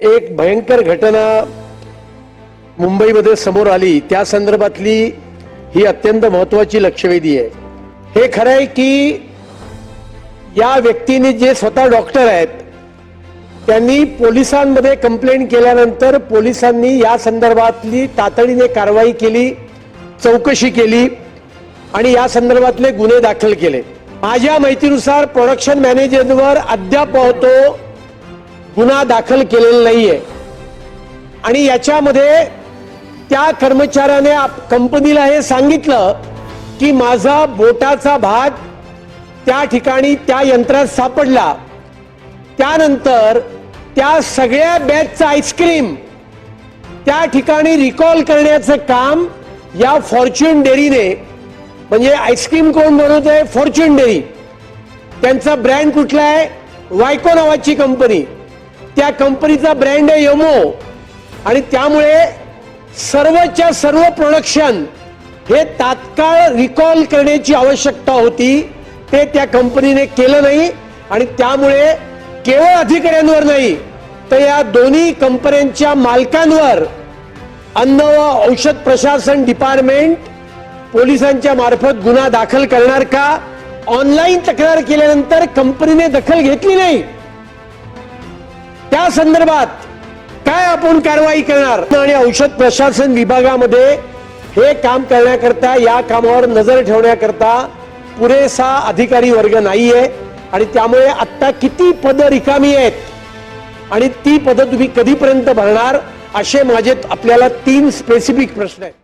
एक भयंकर घटना मुंबईमध्ये समोर आली. त्या संदर्भातली ही अत्यंत महत्वाची लक्षवेधी आहे. हे खरं आहे की या व्यक्तीने जे स्वतः डॉक्टर आहेत त्यांनी पोलिसांमध्ये कंप्लेंट केल्यानंतर पोलिसांनी या संदर्भातली तातडीने कारवाई केली चौकशी केली आणि या संदर्भातले गुन्हे दाखल केले. माझ्या माहितीनुसार प्रोडक्शन मॅनेजरवर अद्याप पाहतो गुन्हा दाखल केलेला नाहीये. आणि याच्यामध्ये त्या कर्मचाऱ्याने आप- कंपनीला हे सांगितलं की माझा बोटाचा भाग त्या ठिकाणी त्या यंत्रात सापडला. त्यानंतर त्या सगळ्या बॅचचं आईस्क्रीम त्या ठिकाणी रिकॉल करण्याचं काम या फॉर्च्युन डेअरीने म्हणजे आईस्क्रीम कोण बनवत आहे फॉर्च्युन डेअरी त्यांचा ब्रँड कुठला आहे? वायको नावाची कंपनी. त्या कंपनीचा ब्रँड आहे यमो. आणि त्यामुळे सर्वच्या सर्व प्रोडक्शन हे तात्काळ रिकॉल करण्याची आवश्यकता होती. ते त्या कंपनीने केलं नाही. आणि त्यामुळे केवळ अधिकाऱ्यांवर नाही तर या दोन्ही कंपन्यांच्या मालकांवर अन्न व औषध प्रशासन डिपार्टमेंट पोलिसांच्या मार्फत गुन्हा दाखल करणार का? ऑनलाईन तक्रार केल्यानंतर कंपनीने दखल घेतली नाही. त्या संदर्भात काय आपण कारवाई करणार? आणि औषध प्रशासन विभागामध्ये हे काम करण्याकरता या कामावर नजर ठेवण्याकरता पुरेसा अधिकारी वर्ग नाहीये. आणि त्यामुळे आता किती पदं रिकामी आहेत? आणि ती पदं तुम्ही कधीपर्यंत भरणार? असे माझे आपल्याला तीन स्पेसिफिक प्रश्न आहेत.